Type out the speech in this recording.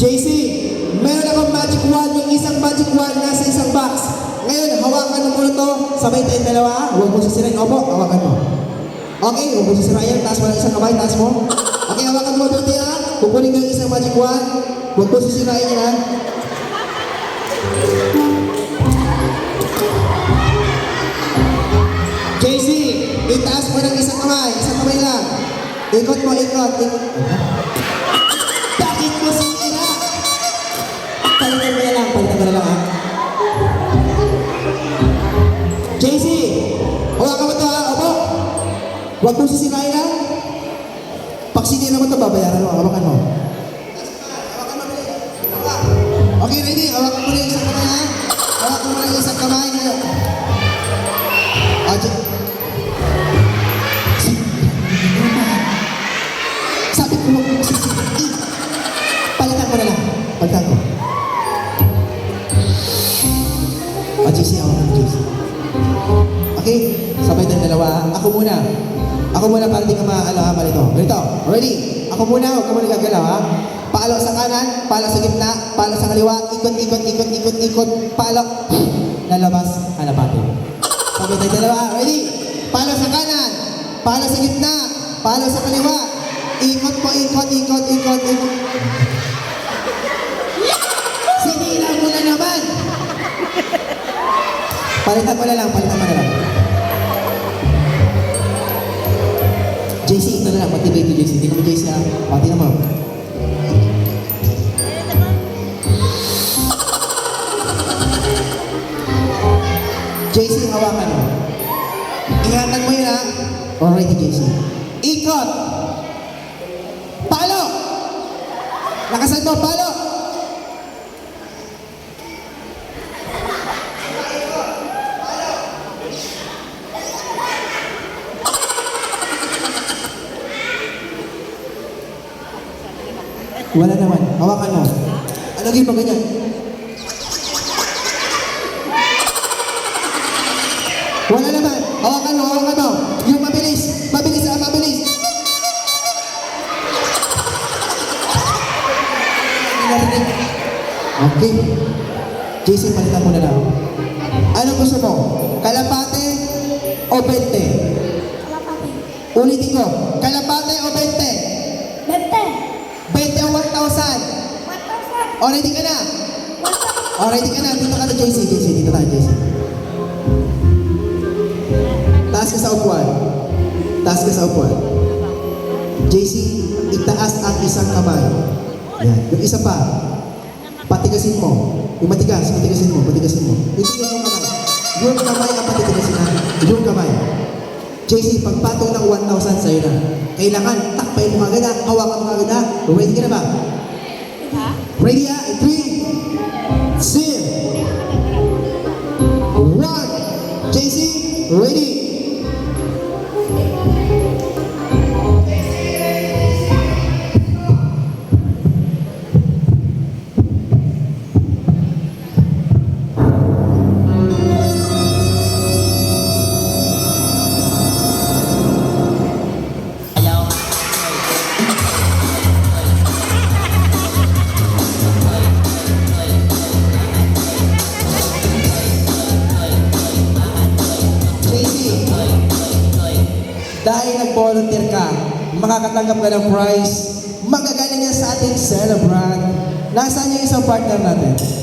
JC, meron akong magic wand. Yung isang magic wand nasa isang box. Ngayon, hawakan mo muna to. Sabay tayong dalawa. Huwag mo sisirain. Opo, hawakan mo. Okay, huwag mo sisirain. Taas mo lang isang kamay. Taas mo. Okay, hawakan mo mabuti ha. Kukunin ko yung isang magic wand. Huwag mo sisirain yan. JC, itaas mo ng isang kamay. Isang kamay lang. Ikot mo, ikot. ikot. Huwag mo sisirain ha. Pag sinira mo to, babayaran mo, hawakan mo. Hawakan mo. Okay, ready? Hawakan mo na isang kamay ha. Hawakan mo na isang kamay. Ah, J- Sabi ko. Palitan ko na lang. Palitan ko. O, JC, ako na, JC. Okay, sabay tayong dalawa. Ako muna. Ako muna para di ka maalaman ito. Ganito, ready? Ako muna, huwag ka muna gagalaw ha. Palo sa kanan, palo sa gitna, palo sa kaliwa, ikot, ikot, ikot, ikot, ikot, palo. Lalabas, hanapatin. Sabay tayong dalawa. Ready? Palo sa kanan, palo sa gitna, palo sa kaliwa. Ikot po, ikot, ikot, ikot, ikot. Sinira mo na naman. Palitan mo na lang, palitan mo na lang. JC, ito na lang, matibay ito JC. Tingnan mo JC ha. O, tingnan mo. JC, hawakan mo. Ingatan mo yun ha. Alrighty, JC. Ikot! Palo! Lakasan mo, palo! Wala naman. Hawakan mo. Alagin mo ganyan. Wala naman. Hawakan mo, hawakan mo. Yung mabilis. Mabilis ah, mabilis. Okay. JC, palitan mo na lang. Ano gusto mo? Kalapate o 20? Kalapati. Ulitin ko. Kalapate o 20? Bente. 20 o 1,000? 1,000. O, ready ka na? 1,000. O, ready ka na. Dito ka na, JC. JC, dito tayo, JC. Taas ka sa upuan. Taas ka sa upuan. JC, itaas ang isang kamay. Yan. Yung isa pa, patigasin mo. Yung matigas, patigasin mo, patigasin mo. Yan yung kamay. Yung kamay ang patigasin na. Yung kamay. JC, pagpatong ng 1,000 sa'yo na. Kailangan takpay mo kagad na. Hawakan mo kagad na. Ready ka na ba? Ha? Ready? In three, two, one. JC, ready. Dahil nag-volunteer ka, makakatanggap ka ng prize, magagaling yan sa ating celebrant. Nasaan yung isang partner natin?